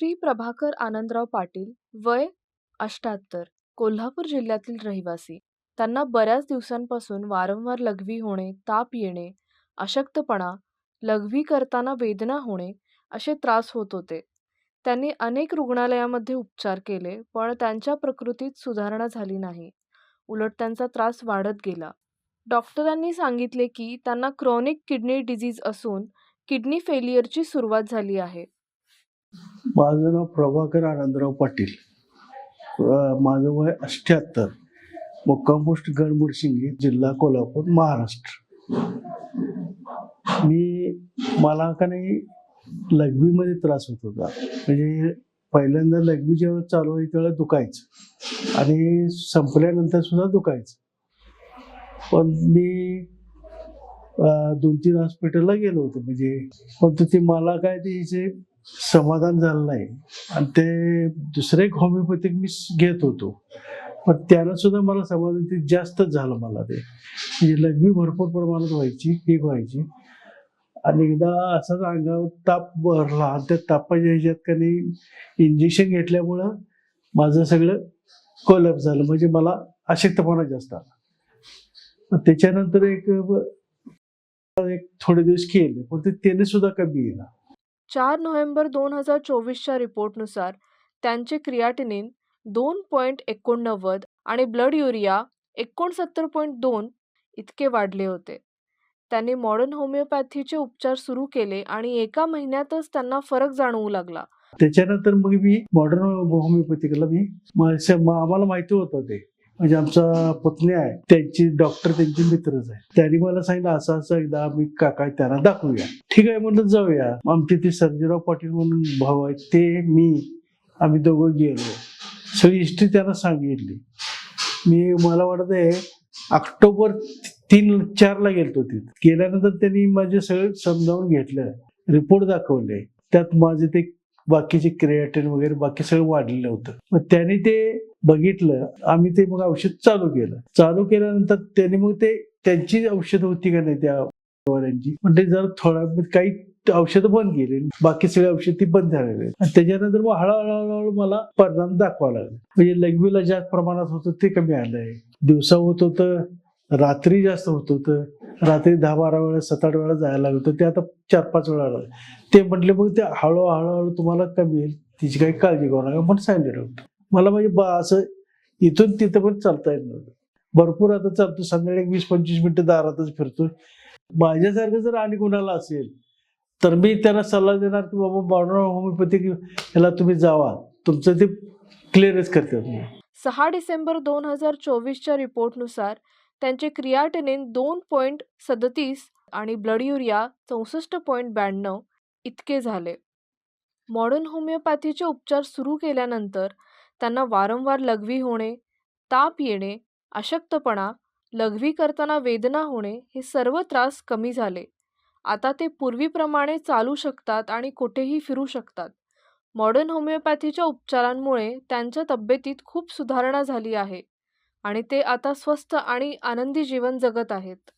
श्री प्रभाकर आनंदराव पाटील वय अष्ट्याहत्तर कोल्हापूर जिल्ह्यातील रहिवासी. त्यांना बऱ्याच दिवसांपासून वारंवार लघवी होणे ताप येणे अशक्तपणा लघवी करताना वेदना होणे असे त्रास होत होते. त्यांनी अनेक रुग्णालयामध्ये उपचार केले पण त्यांच्या प्रकृतीत सुधारणा झाली नाही. उलट त्यांचा त्रास वाढत गेला. डॉक्टरांनी सांगितले की त्यांना क्रॉनिक किडनी डिझीज असून किडनी फेलियरची सुरुवात झाली आहे. माझं नाव प्रभाकर आनंदराव पाटील. माझं वय अठ्ठ्याहत्तर. मुक्काम पोस्ट गणमुडशिंगी जिल्हा कोल्हापूर महाराष्ट्र. मी मला का नाही लघवीमध्ये त्रास होत होता. म्हणजे पहिल्यांदा लघवी जेव्हा चालू होईल तेव्हा दुखायचं. आणि संपल्यानंतर सुद्धा दुखायचं. पण मी दोन तीन हॉस्पिटलला गेलो होतो. म्हणजे पण ते मला काय ते समाधान झालं नाही. आणि ते दुसरे एक होमिओपॅथिक मी घेत होतो. पण त्यानं सुद्धा मला समाधान ते जास्तच झालं मला ते. म्हणजे लग्नी भरपूर प्रमाणात व्हायची ठीक व्हायची. आणि एकदा असाच अंगावर ताप भरला. आणि त्या तापाच्या ह्याच्यात का नाही इंजेक्शन घेतल्यामुळं माझं सगळं कोलॅप झालं. म्हणजे मला अशक्तपणा जास्त आला. त्याच्यानंतर एक एक थोडे दिवस केले. पण ते त्याने सुद्धा कमी येणार चार नोव्हेंबर दोन हजार चोवीसच्या रिपोर्टनुसार त्यांचे क्रियाटिनिन दोन पॉईंट एकोणनव्वद आणि ब्लड युरिया एकोणसत्तर पॉईंट दोन इतके वाढले होते. त्यांनी मॉडर्न होमिओपॅथीचे उपचार सुरू केले आणि एका महिन्यातच त्यांना फरक जाणवू लागला. त्याच्यानंतर मग मी मॉडर्न होमिओपॅथिकला मी आम्हाला माहिती होतं ते. म्हणजे आमचा पत्नी आहे त्यांची डॉक्टर त्यांचे मित्रच आहे. त्यांनी मला सांगितलं असं असं एकदा आम्ही काका त्यांना दाखवूया. ठीक आहे म्हटलं जाऊया. आमचे ते सर्जीराव पाटील म्हणून भाऊ आहेत ते मी आम्ही दोघं गेलो. सगळी हिस्ट्री त्यांना सांगितली. मी मला वाटत आहे ऑक्टोबर तीन चारला गेलतो तिथे. गेल्यानंतर त्यांनी माझे सगळं समजावून घेतलं. रिपोर्ट दाखवले. त्यात माझे ते बाकीचे क्रिएटिन वगैरे बाकी सगळं वाढलेलं होतं. मग त्याने ते बघितलं आम्ही ते मग औषध चालू केलं. चालू केल्यानंतर त्यांनी मग ते त्यांची औषध होती का नाही त्या वाऱ्यांची पण ते म्हणजे थोडा काही औषधं बंद केली बाकी सगळे औषध ती बंद झालेले आणि त्याच्यानंतर मग हळूहळू हळूहळू मला परिणाम दाखवा लागले. म्हणजे लघवीला ज्या प्रमाणात होतं ते कमी आलंय. दिवसा होत होतं रात्री जास्त होत होतं. रात्री दहा बारा वेळा सात आठ वेळा जायला लागत होतं. ते आता चार पाच वेळा आलं ते म्हटले मग ते हळू हळूहळू तुम्हाला कमी येईल तिची काही काळजी करू नका पण सांगितलं डॉक्टर मला म्हणजे बा असं इथून तिथं पण चालता येत नव्हतं. भरपूर आता चालतो. संध्याकाळी वीस पंचवीस मिनिटं दारातच फिरतो. माझ्यासारखं जर आणि कोणाला असेल तर मी त्यांना सल्ला देणार की बाबा मॉडर्न होमिओपॅथिक ह्याला तुम्ही जावा. तुमचं ते क्लिअरच करतात. सहा डिसेंबर दोन हजार चोवीसच्या रिपोर्टनुसार त्यांचे क्रियाटनेन दोन पॉईंट सदतीस आणि ब्लड युरिया चौसष्ट पॉईंट ब्याण्णव इतके झाले. मॉडर्न होमिओपॅथीचे उपचार सुरू केल्यानंतर त्यांना वारंवार लघवी होणे ताप येणे अशक्तपणा लघवी करताना वेदना होणे हे सर्व त्रास कमी झाले. आता ते पूर्वीप्रमाणे चालू शकतात आणि कुठेही फिरू शकतात. मॉडर्न होमिओपॅथीच्या उपचारांमुळे त्यांच्या तब्येतीत खूप सुधारणा झाली आहे आणि ते आता स्वस्थ आणि आनंदी जीवन जगत आहेत.